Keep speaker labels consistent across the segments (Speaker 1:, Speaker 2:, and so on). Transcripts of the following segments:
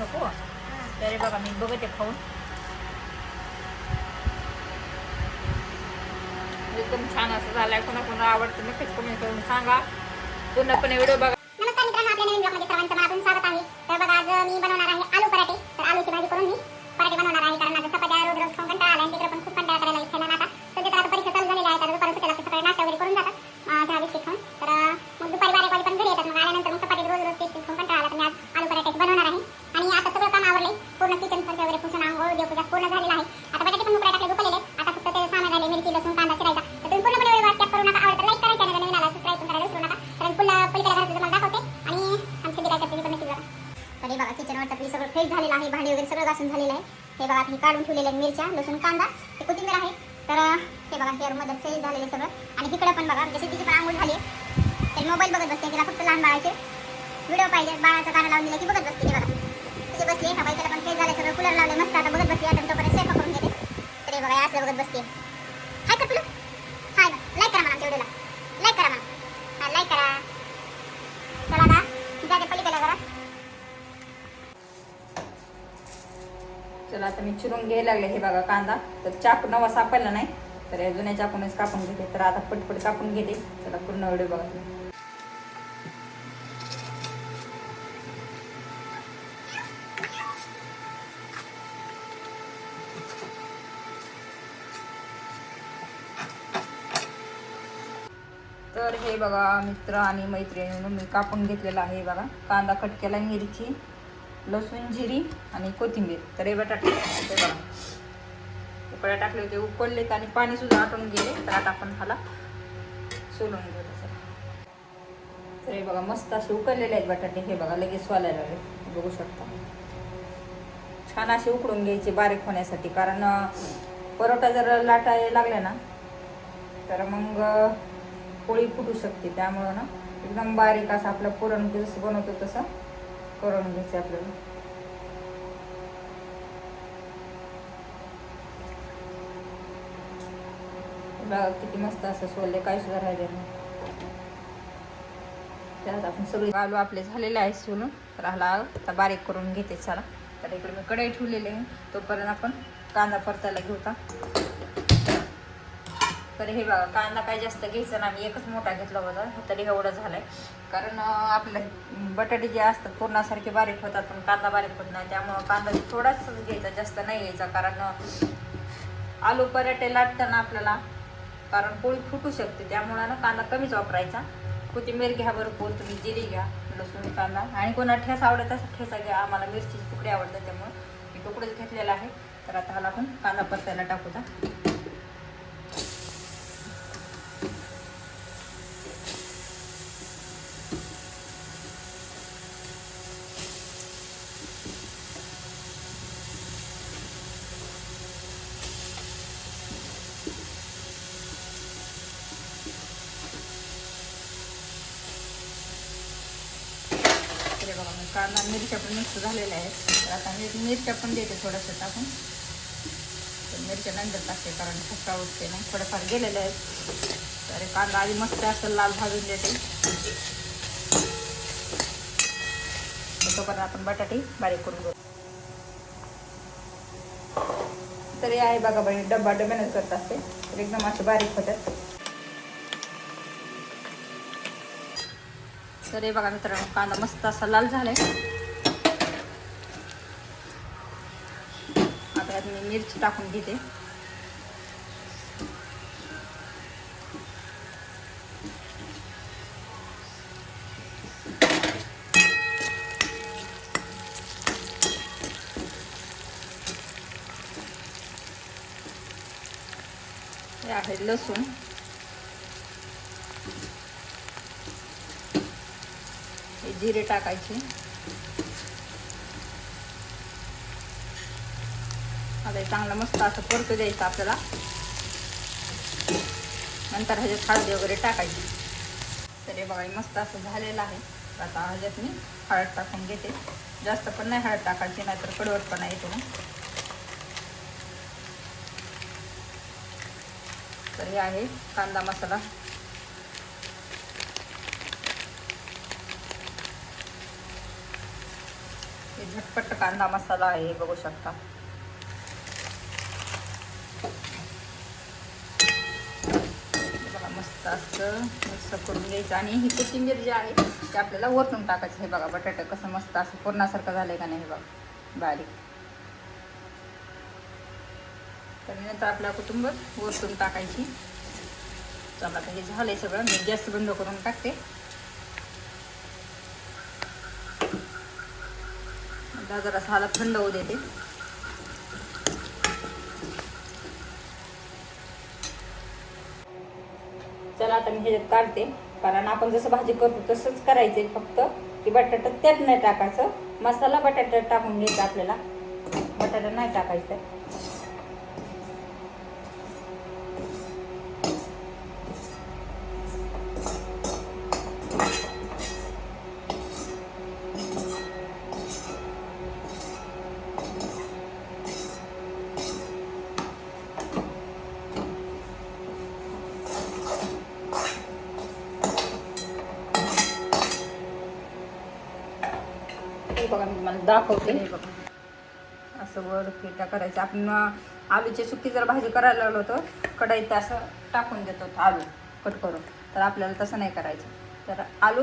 Speaker 1: नको. तरी बघा मी बघते खाऊन. म्हणजे एकदम छान असं झालंय. कोणा कोणा आवडतं नक्कीच कमेंट करून सांगा. पूर्णपणे व्हिडिओ बघा.
Speaker 2: नमस्कार मित्रांनो आपल्या नवीन ब्लॉगमध्ये सर्वांचं मनापासून स्वागत आहे. तर बघा आज मी बनवणार आहे आलू पराठे. तर आलूची भाजी करून मी पराठे बनवणार आहे कारण माझं चपात्या रोज रोज खाऊन कंटाळा आला आणि तिकडे पण खूप कंटाळा करायला लागला खायला आता सध्या तर आता परीक्षा चालू झालेल्या आहेत आता दुपारी सुट्ट्या लागते सकाळी नाश्ता वगैरे करून जातात अं, चहा बिस्किट खाऊन तर अं, मग दुपारी बारा वाजेपर्यंत घरी येतात मग आल्यानंतर मग चपाती रोज रोज तेच तेच खाऊन कंटाळा आला तर मी आज आलू पराठे बनवणार आहे आणि आता सगळं काम आवरले पूर्ण किचन फरशी वगैरे पुसून आंघोळ देवपूजा पूर्ण झालेला आहे आता बटाटे पण उकड्या टाकले दुखलेले आता फक्त ते सामान राहिले मिरची लसूण कांदा चिरायचा तर तुम्ही पूर्णपणे वेळ वाचत्या करू नका आवडतं लाईक करायचं आणि नवीन आला सबस्क्राईब पण करायला विसरू नका कारण फुल पलीकडे घरात तुम्हाला दाखवते आणि आमची काय करते ती पण नक्की बघा तरी बघा किचनवरचं आपली सगळं फ्रेश झालेलं आहे भांडी वगैरे सगळं घासून झालेलं आहे हे बघा मी काढून ठेवलेले आहेत मिरच्या लसूण कांदा हे कोथिंबीर आहे. तर हे बघा हेअरमध्ये फ्रेश झालेले सगळं. आणि तिकडे पण बघा जशी तिची पण आंघोळ झाली तर मोबाईल बघत बसते तिला फक्त लहान बाळाचे व्हिडिओ पाहिजे बाळाचं गाणं लावून दिलं की बघत बसते बघा. तिचे बसली हा बाईला पण फ्रेश झालं सगळं कूलर लावले मस्त आता बघत बसते आता तोपर्यंत स्वयंपाक करून घेते. तर हे बघा हे असलं बघत बसते.
Speaker 1: चिरून घ्यायला लागले हे बघा कांदा. तर चाकू नवा सापडला नाही. तर या जुन्या चाकूनच कापून घेते. तर आता पटपट कापून घेते. चला पूर्ण व्हिडिओ बघा तर हे बघा मित्र आणि मैत्रिणीनं मी कापून घेतलेलं आहे बघा. कांदा कट केला मिरची. लसूण जिरी आणि कोथिंबीर. तर हे बटाटे. ते बघा. उकळ्या टाकले होते उकळलेत आणि पाणी सुद्धा आटून गेले. तर आता आपण ह्याला सोलून घेऊ तर हे बघा मस्त असे उकळलेले आहेत बटाटे. हे बघा लगेच सोलायला लागले. बघू शकता. छान असे उकडून घ्यायचे बारीक होण्यासाठी. कारण परोटा जर लाटायला लागला ना तर मग पोळी फुटू शकते. त्यामुळं ना एकदम बारीक असं आपलं पुरण जसं बनवतो तसं करून घ्यायचं आपल्याला. बघा किती मस्त असं सोलले काय सुद्धा राहिले नाही. त्यात आपण सगळे आलू आपले झालेले आहे सोलून. तर ह्याला आता बारीक करून घेते चला. तर इकडे मी कढई ठेवलेली आहे. तोपर्यंत आपण कांदा परतायला घेऊता तर हे बघा कांदा काय जास्त घ्यायचा ना मी एकच मोठा घेतला होता तरी एवढं झालंय. कारण आपलं बटाटे जे असतात पूर्णासारखे बारीक होतात पण कांदा बारीक होत नाही. त्यामुळं कांदा थोडाच घ्यायचा जास्त नाही घ्यायचा. कारण आलू पराठे लाटताना आपल्याला कारण पोळी फुटू शकते. त्यामुळं ना कांदा कमीच वापरायचा. कोथिंबीर घ्या भरपूर तुम्ही जिरी घ्या लसूण कांदा. आणि कोणा ठेस आवडत असं ठेसा घ्या. आम्हाला मिरचीचे तुकडे आवडतात त्यामुळं मी तुकडेच घेतलेला आहे. तर आता ह्याला आपण कांदा परतायला टाकूचा. कांदा मिरच्या पण मिक्स झालेल्या आहेत. तर आता मी मिरच्या पण देते थोडंसं टाकून. तर मिरच्या नंतर टाकते कारण ठसका उठते ना थोडंफार गेलेल्या आहेत. तर कांदा आधी मस्त असं लाल भाजून देते तोपर्यंत आपण बटाटे बारीक करून घेऊ. तरी आहे बघा बाई डब्बा डब्यानंच करत असते. तर एकदम असे बारीक होतात तर हे बघा मित्रांनो कांदा मस्त असा लाल झालाय. आता यात मी मिरची टाकून घेते. हे आहे लसूण. जिरे टाकायचे. आता चांगलं मस्त असं परतू द्यायचं आपल्याला. नंतर ह्याच्यात हळदी वगैरे टाकायची. तर हे बघा हे मस्त असं झालेलं आहे. आता ह्याच्यात मी हळद टाकून घेते. जास्त पण नाही हळद टाकायची नाहीतर कडवटपणा येतो तर हे आहे कांदा मसाला. झटपट कांदा मसाला आहे हे बघू शकता. बघा मस्त असं मिक्स करून घ्यायचं. आणि ही कोथिंबीर जी आहे ते आपल्याला वरतून टाकायचं. हे बघा बटाटा कसं मस्त असं पूर्णासारखं आहे का नाही हे बघा. बारीक. तर नंतर आपल्या कुटुंब वरतून टाकायची. चला आता हे आहे सगळं. मी गॅस बंद करून टाकते. आता जरा साला थंड होऊ देते. चला आता मी ह्याच्यात काढते. कारण आपण जसं भाजी करतो तसंच करायचंय फक्त की बटाटा त्यात नाही टाकायचं. मसाला बटाटा टाकून घ्यायचा आपल्याला. बटाटा नाही टाकायचं. दाखवते. हे असं वर फेटा करायचं. आपण आलूची सुकी जर भाजी करायला लागलो तर कढईत असं टाकून देतो आलू कट करून. तर आपल्याला तसं नाही करायचं. तर आलू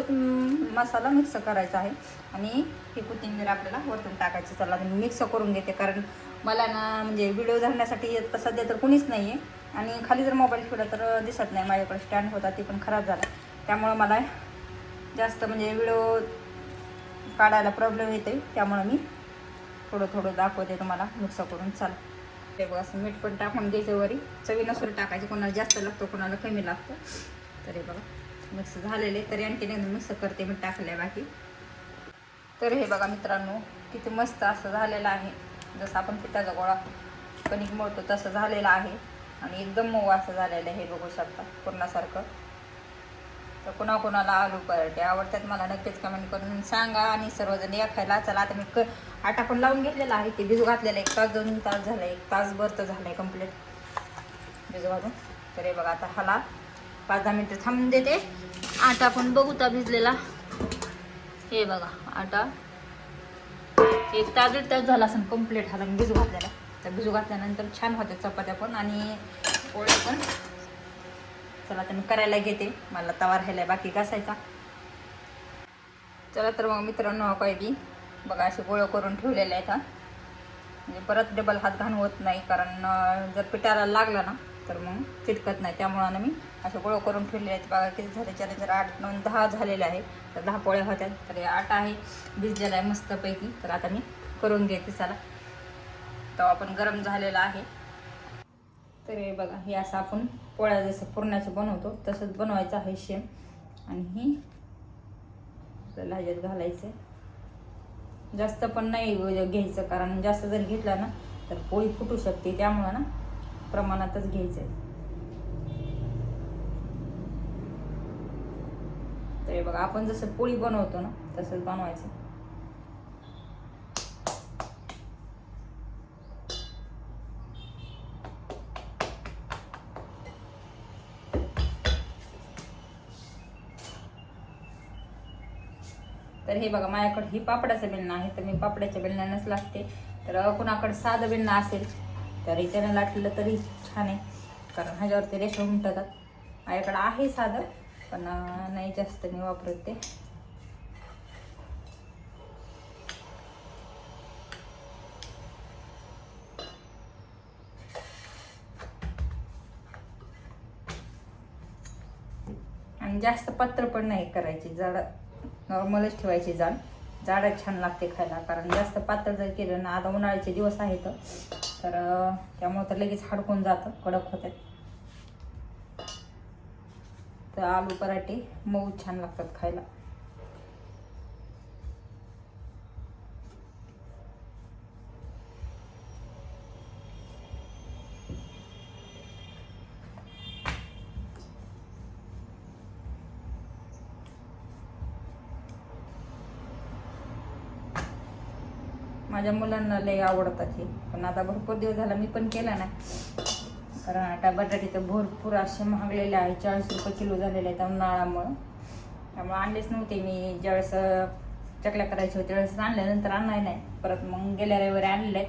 Speaker 1: मसाला मिक्स करायचा आहे. आणि ही कोथिंबीर आपल्याला वरतून टाकायची. चला मी मिक्स करून घेते. कारण मला ना म्हणजे व्हिडिओ धरण्यासाठी येत- सध्या तर कुणीच नाही आहे आणि खाली जर मोबाईल ठेवला तर दिसत नाही. माझ्याकडे स्टँड होता ते पण खराब झाला. त्यामुळं मला जास्त म्हणजे व्हिडिओ काढायला प्रॉब्लेम येते त्यामुळं मी थोडं थोडं दाखवते तुम्हाला. मिक्स करून चाल. ते बघा असं मीठ पण टाकून घ्यायचं वरी. चवीनुसार टाकायचं. कोणाला जास्त लागतं कोणाला कमी लागतं. तर हे बघा मिक्स झालेले. तरी आणखी एकदा मिक्स करते मी टाकले बाकी. तर हे बघा मित्रांनो किती मस्त असं झालेलं आहे. जसं आपण पिठाचा गोळा कणिक मळतो तसं झालेलं आहे. आणि एकदम मऊ असं झालेलं आहे. हे बघू शकता पूर्णासारखं. तर कोणाकोणाला आलू पराठे आवडतात मला नक्कीच कमेंट करून सांगा. आणि सर्वजण या खायला चला. आता मी क आटा पण लावून घेतलेला आहे. ते भिजू घातलेला एक तास दोन तास झाला. एक तासभर तर झाला आहे कंप्लीट भिजू घालून. तर हे बघा आता हाला पाच दहा मिनटं थांबून देते. आटा पण बघू भिजलेला. हे बघा आटा. एक तास दीड तास झाला असं कंप्लीट हाला मी भिजू घातलेला. तर भिजू घातल्यानंतर छान होत्या चपात्या पण आणि पोळ्या पण. चला तर मी करायला घेते. मला तवा राहिला बाकी घासायचा. चला तर मग मित्रांनो काय बी बघा असे गोळं करून ठेवलेले आहेत म्हणजे परत डबल हात घाण होत नाही कारण जर पिठाला लागला ना तर मग चिटकत नाही. त्यामुळं ना मी असे गोळं करून ठेवलेले आहेत. बघा किती झाले? चार चार आठ नऊ दहा झालेले आहे. तर दहा पोळ्या होत्या. तर हे आठ आहे. भिजलेला आहे मस्तपैकी. तर आता मी करून घेते. चला. तवा पण गरम झालेला आहे. तर हे बघा हे असं आपण पोळ्या जसं पुरण्याचं बनवतो तसंच बनवायचं आहे शेम. आणि ही आपल्याला ह्याच्यात घालायचं जास्त पण नाही घ्यायचं कारण जास्त जर घेतला ना तर पोळी फुटू शकते. त्यामुळं ना प्रमाणातच घ्यायचं आहे तर बघा आपण जसं पोळी बनवतो ना तसंच बनवायचं. तर हे बघा माझ्याकडे ही पापडाचं बेलणं आहे तर मी पापड्याच्या बेलण्यानंच लागते तर कुणाकडे साधं बेलणं असेल तर त्यानं लाटलेलं तरी छान आहे कारण ह्याच्यावरती रेषा उमटतात. माझ्याकडं आहे साधं पण नाही जास्त मी वापरत ते. आणि जास्त पात्र पण नाही करायची जरा नॉर्मलच ठेवायची जाड. जाडच छान लागते खायला कारण जास्त पातळ जर केलं ना आता उन्हाळ्याचे दिवस आहेत. तर त्यामुळं त्यामुळे तर लगेच हडकून जातं कडक होतात तर आलू पराठे मऊ छान लागतात खायला. माझ्या मुलांना लय आवडतात हे. पण आता भरपूर दिवस झाला मी पण केला नाही. कारण आता बटाटे तर भरपूर असे महागलेले आहे. चाळीस रुपये किलो झालेले आहेत उन्हाळ्यामुळं त्यामुळे आणलेच नव्हते मी. ज्यावेळेस चकल्या करायच्या होत्या त्यावेळेस आणल्यानंतर आणणार नाही. परत मग गेल्या रविवारी आणले.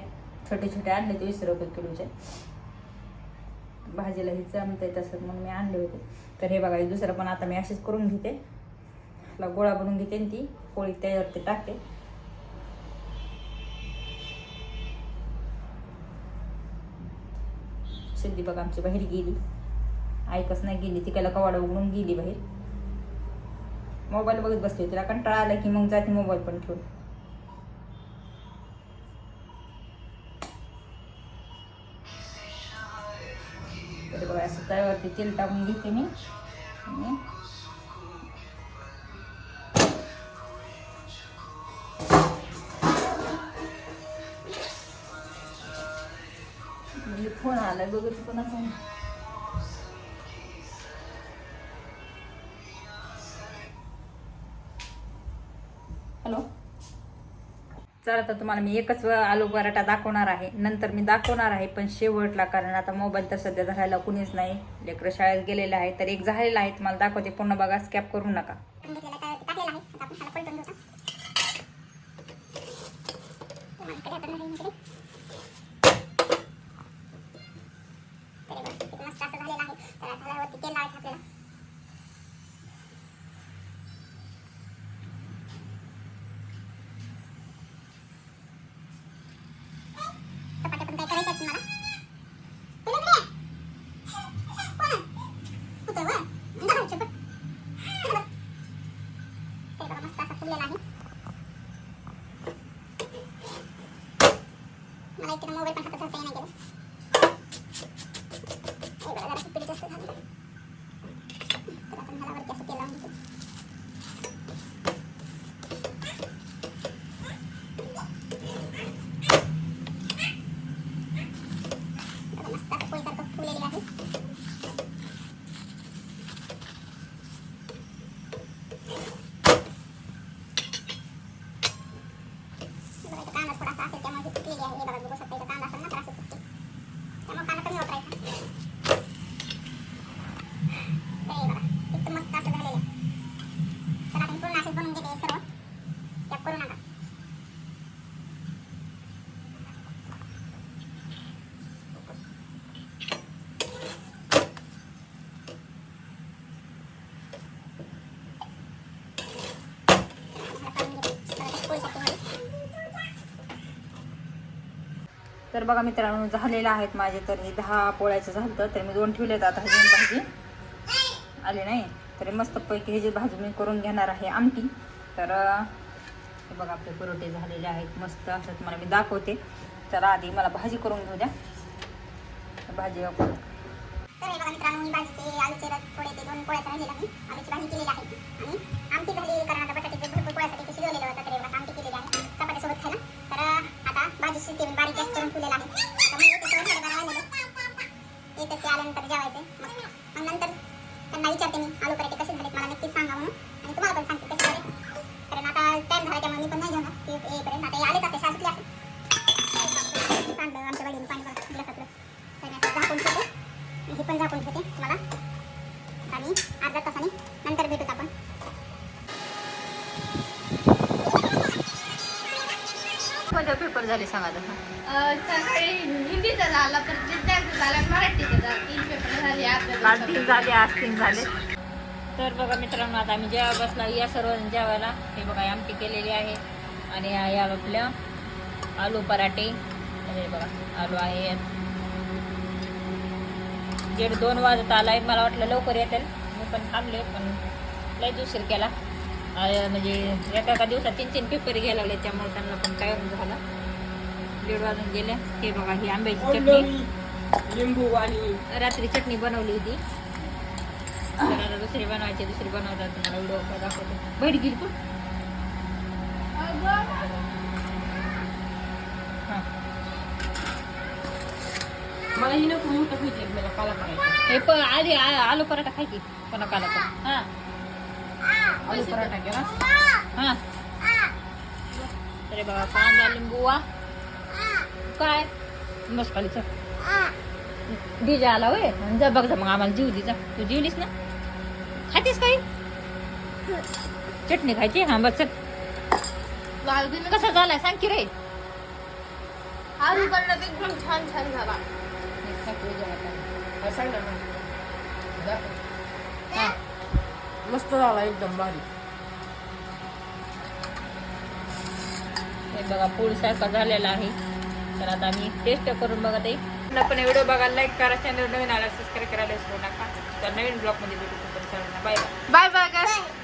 Speaker 1: छोटे छोटे आणले ते वीस रुपये किलोचे. भाजीला हे जमत आहे तसं मग मी आणले होते. तर हे बघा दुसरं पण आता मी अशीच करून घेते. आपला गोळा बनवून घेते आणि ती पोळी त्याच्यावरती टाकते. सिद्धी बघ आमची बाहेर गेली. ऐकच नाही गेली ती त्याला कवाडा उघडून गेली बाहेर. मोबाईल बघत बसली तिला कंटाळा आला की मग जाते मोबाईल पण ठेवून तर बघा असं त्यावरती तेल टाकून घेते मी. फोन आलाय बघत हॅलो? चला तर तुम्हाला मी एकच आलू पराठा दाखवणार आहे. नंतर मी दाखवणार आहे पण शेवटला कारण आता मोबाईल तर सध्या धरायला कुणीच नाही. लेकरं शाळेत गेलेले आहे तर एक झालेला आहे तुम्हाला दाखवते. पूर्ण बघा स्कॅप करू नका.
Speaker 2: आहे बघा, किती आहे. तर आता तेल लावायचं आपल्याला चपात्या पण काय करायच्या आहेत तुम्हाला तुला इकडे ये. कोण आहे? होतं वर. जा बाहेर, चपट. इकडे बस. ते बघा मस्त असा फुललेला आहे मला इकडे मोबाईल पण हातात धरता येईना गेलं हे बघा जरा पीठ जास्त झालं तर आपण ह्याला वरती असं तेल लावून घेतो बघा, मस्त असं पोळीसारखं फुललेली आहे हे बघा, इथं कांदा थोडासा असेल त्यामुळे ही फुटलेली आहे हे बघा बघू शकता इथं कांदा असेल ना तर असं फुटते त्यामुळे कांदा कमी वापरायचा तर हे बघा इथं मस्त असं झालेलं आहे तर आपण पूर्ण असेच बनवून घेते हे सर्व स्टेप करू नका ह्याला काढून घेते. परत पोळीसाठी घालू.
Speaker 1: तर बघा मित्रांनो झालेलं आहेत माझे तर हे दहा पोळ्याचं झालं तर मी दोन ठेवलेत आता हे भाजी आले नाही तर मस्तपैकी हे जे भाजी मी करून घेणार आहे आमटी तर हे बघा आपले परोठे झालेले आहेत मस्त असं तुम्हाला मी दाखवते. तर आधी मला भाजी करून घेऊ द्या. भाजी आपण
Speaker 2: तर हे बघा मित्रांनो मी भाजीचे आलूचे रस ते दोन पोळ्याचं राहिलेलं मी आलूची भाजी केलेली आहे. आणि आमटी झाली कारण आता बटाट्याचे भरपूर पोळ्यासाठी शिजवलेलं होतं तर आमटी केलेली आहे. चपात्यासोबत खायला. भाजी शिजते बारीक गॅस करून ठेवलेला आहे. आता मग येते तेव्हा साडेबारा वाजले येतं ते आल्यानंतर जेवायचे मग मग नंतर त्यांना विचारते मी आलू पराठे कसे झाले मला नक्कीच सांगा म्हणून. आणि तुम्हाला पण सांगते कसे झाले कारण आता टाईम झाला त्यामुळे मी पण नाही जेवणार. ते येईपर्यंत आता हे आलेच असते
Speaker 1: सासू झाले सांगा
Speaker 3: सकाळी हिंदीचा झाला पण विद्यार्थी झाला मराठीचा झाला तीन पेपर झाले
Speaker 1: काल
Speaker 3: आपल्या
Speaker 1: तीन झाले आज तीन झाले. तर बघा मित्रांनो आता आम्ही जेव्हा बसला या सर्व जेवायला हे बघा आमटी केलेली आहे. आणि या आपल्या आलू पराठे. हे बघा आलू आहे. दीड दोन वाजत आलाय मला वाटलं लवकर येतील. मी पण थांबले पण लय उशीर केला. म्हणजे एका एका दिवसात तीन तीन पेपर घ्यायला लागले त्यामुळे त्यांना पण टाईम झाला. दीड वाजून गेले हे बघा ही आंब्याची चटणी
Speaker 4: लिंबू आणि
Speaker 1: रात्री चटणी बनवली होती तर आता दुसरी बनवायची दुसरी बनवतात तुम्हाला व्हिडिओ दाखवतो बैठ गेली पण हां
Speaker 4: मला ही नको मोठं पाहिजे मला काला करायचं
Speaker 1: हे पण आधी आ- आलू पराठा खायची कोणा काला पण हां
Speaker 4: आलू पराठा केला
Speaker 1: हां अरे बाबा कांदा लिंबू वा काय? मस्कालीचा डीजा आला होय? आणि जा बघ जा मग आम्हाला जीव जा. तू जीवलीस ना? खातीस काही? चटणी खायची? हां बस चल. कसा झालाय? सांग की रे.
Speaker 3: आलू पराठा एकदम छान छान झाला.
Speaker 4: सांग ना.
Speaker 1: हा.
Speaker 4: मस्त झाला एकदम भारी.
Speaker 1: हे बघा पोळीसारखा झालेला आहे. तर आता मी टेस्ट करून बघत आहे पण व्हिडिओ बघायला लाईक करा चॅनल नवीन आला सबस्क्राईब करायला विसरू नका. तर नवीन ब्लॉगमध्ये भेटू बाय बाय
Speaker 3: बाय बाय